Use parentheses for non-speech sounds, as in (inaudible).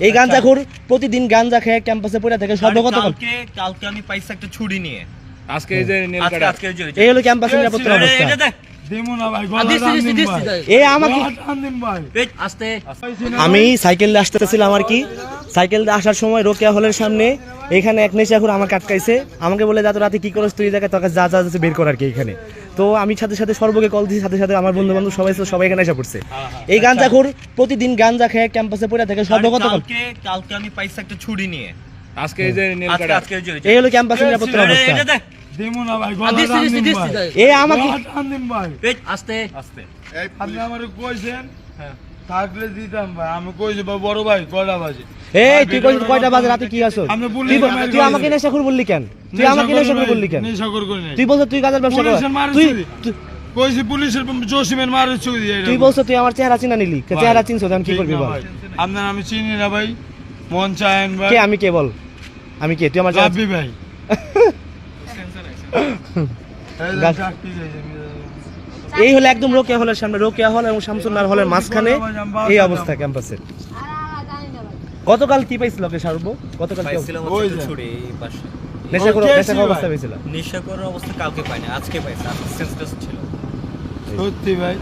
এই গাঁজাখুর প্রতিদিন গাঁজা খেয়ে ক্যাম্পাসে পড়ে থাকে সর্বগত কালকে কালকে আমি পাইছি একটা ছুরি নিয়ে আজকে এই যে নীল আজকে এই হলো ক্যাম্পাসের নিরাপত্তা অবস্থা আমি সাইকেল দিয়ে আসতেছিলাম আর কি সাইকেল দিয়ে আসার সময় রোকেয়া হলের সামনে এখানে এক নেশাখুর আমাকে আটকাইছে আমাকে বলে যা তো রাতে কি করছ তুই এই জায়গায় তোকে যা যা যাচ্ছে বের কর আর কি এখানে। তো আমি সাথে সাথে সর্বকে কল দিয়েছি সাথে সাথে আমার বন্ধু বান্ধব সবাই ছিল, সবাই এখানে এসে পড়ছে। এই গাঞ্জাখোর প্রতিদিন গাঞ্জা খেয়ে ক্যাম্পাসে পড়ে থাকে সর্বগত কালকে কালকে আমি পাইছি একটা ছুরি নিয়ে। আজকে এই যে এই হলো ক্যাম্পাসের নিরাপত্তার অবস্থা আমাকে এই, আস্তে। আস্তে। আপনি আমারে কইছেন থাকলে দিতাম ভাই। আমি কইছি ভাই বড় ভাই কয়টা বাজে? এই তুই কই কয়টা বাজে? রাতে কি আপনি তুই আমাকে। নেশাখুর বললি কেন? তুই আমাকে নেশাখুর বললি কেন? নেশাখোর করে তুই বলছ তুই গাঁজার ব্যবসা কর। তুই কইছি পুলিশের জসিমের মারে দিয়ে তুই বলছ তুই আমার চেহারা চিনা নিলি। চেহারা চিনছ তো কি করবি বল? আপনার আমি চিনি না ভাই। মন চায়ন ভাই। কে আমি কে বল? আমি কে? তুই আমার চেহারা ভাই। (laughs) এই হলো একদম রোকেয়া হলের সামনে রোকেয়া হল এবং শামসুন্নার হলের মাঝখানে এই অবস্থা ক্যাম্পাসের গতকাল কি পাইছিল ওকে সার্ব গতকাল কি পাইছিলাম ওই হচ্ছে যে। ছুরি এই পাশে। নেশা করে নেশা অবস্থা পাইছিল? পেয়েছিল নেশা করার অবস্থা কালকে পাইনি আজকে পাইছে ছিল। সত্যি ভাই।